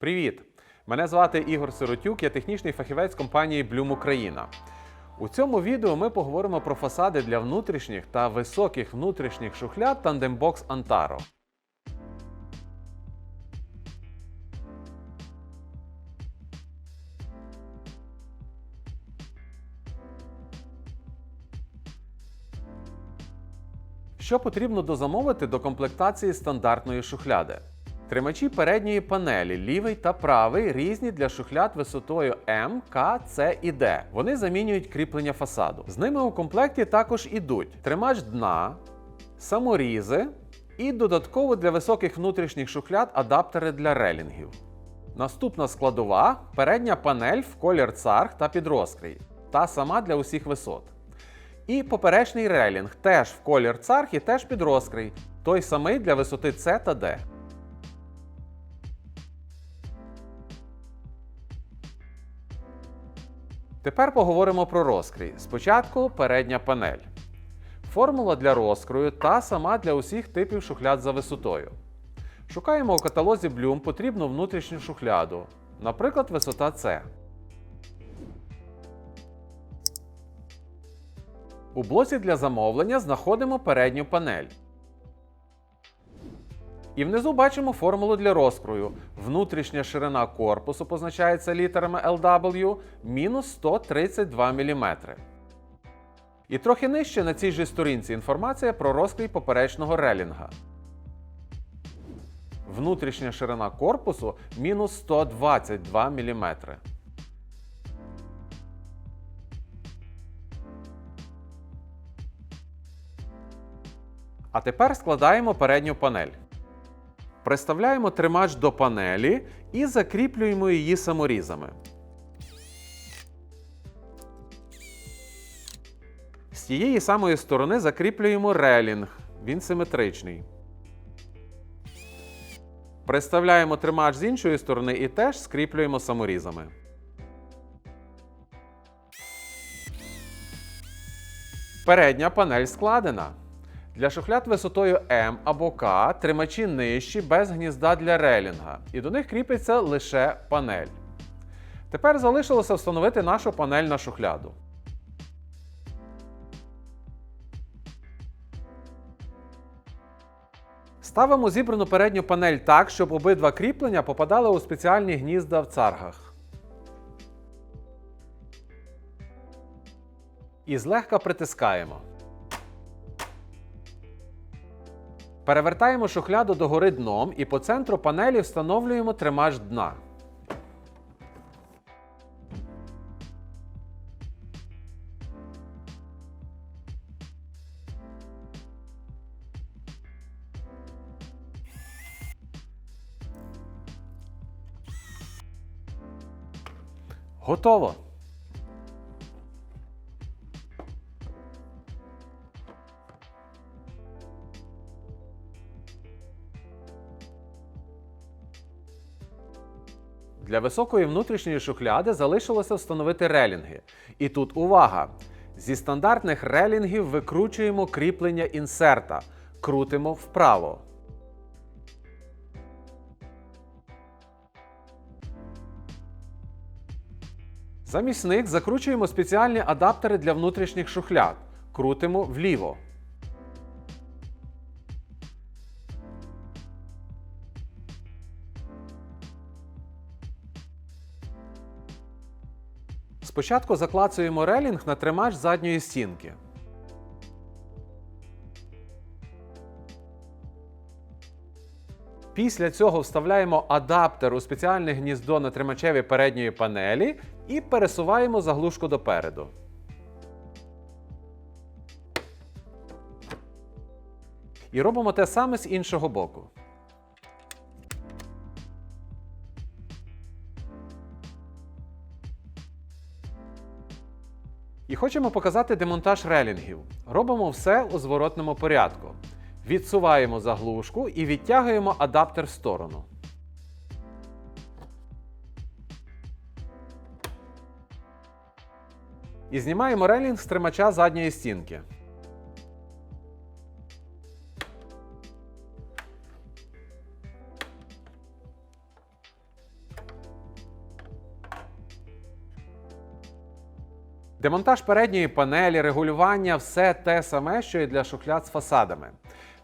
Привіт! Мене звати Ігор Сиротюк, я технічний фахівець компанії Bloom Україна. У цьому відео ми поговоримо про фасади для внутрішніх та високих внутрішніх шухляд Tandem Box Antaro. Що потрібно дозамовити до комплектації стандартної шухляди? Тримачі передньої панелі, лівий та правий, різні для шухляд висотою М, К, С і Д. Вони замінюють кріплення фасаду. З ними у комплекті також ідуть тримач дна, саморізи і додатково для високих внутрішніх шухляд адаптери для релінгів. Наступна складова передня панель в колір царг та підрозкрій, та сама для усіх висот. І поперечний релінг теж в колір царг і теж під розкрий, той самий для висоти С та Д. Тепер поговоримо про розкрій. Спочатку передня панель. Формула для розкрою та сама для усіх типів шухляд за висотою. Шукаємо у каталозі Bloom потрібну внутрішню шухляду, наприклад, висота С. У блоці для замовлення знаходимо передню панель. І внизу бачимо формулу для розкрою. Внутрішня ширина корпусу позначається літерами LW мінус 132 мм. І трохи нижче на цій же сторінці інформація про розкрій поперечного релінга. Внутрішня ширина корпусу мінус 122 мм. А тепер складаємо передню панель. Приставляємо тримач до панелі і закріплюємо її саморізами. З тієї самої сторони закріплюємо релінг. Він симетричний. Приставляємо тримач з іншої сторони і теж скріплюємо саморізами. Передня панель складена. Для шухляд висотою М або К тримачі нижчі без гнізда для релінга, і до них кріпиться лише панель. Тепер залишилося встановити нашу панель на шухляду. Ставимо зібрану передню панель так, щоб обидва кріплення попадали у спеціальні гнізда в царгах. І злегка притискаємо. Перевертаємо шухляду догори дном і по центру панелі встановлюємо тримач дна. Готово! Для високої внутрішньої шухляди залишилося встановити релінги. І тут увага! Зі стандартних релінгів викручуємо кріплення інсерта, крутимо вправо. Замість них закручуємо спеціальні адаптери для внутрішніх шухляд. Крутимо вліво. Спочатку заклацуємо релінг на тримач задньої стінки. Після цього вставляємо адаптер у спеціальне гніздо на тримачеві передньої панелі і пересуваємо заглушку допереду. І робимо те саме з іншого боку. І хочемо показати демонтаж релінгів. Робимо все у зворотному порядку. Відсуваємо заглушку і відтягуємо адаптер в сторону. І знімаємо релінг з тримача задньої стінки. Демонтаж передньої панелі, регулювання все те саме, що і для шухляд з фасадами.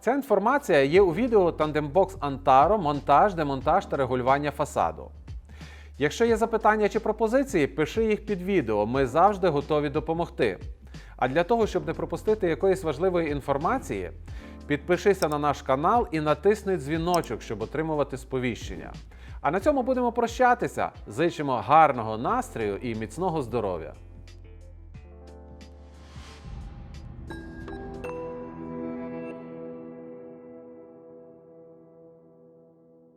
Ця інформація є у відео Tandembox Antaro монтаж, демонтаж та регулювання фасаду. Якщо є запитання чи пропозиції, пиши їх під відео. Ми завжди готові допомогти. А для того, щоб не пропустити якоїсь важливої інформації, підпишися на наш канал і натисни дзвіночок, щоб отримувати сповіщення. А на цьому будемо прощатися. Зичимо гарного настрою і міцного здоров'я!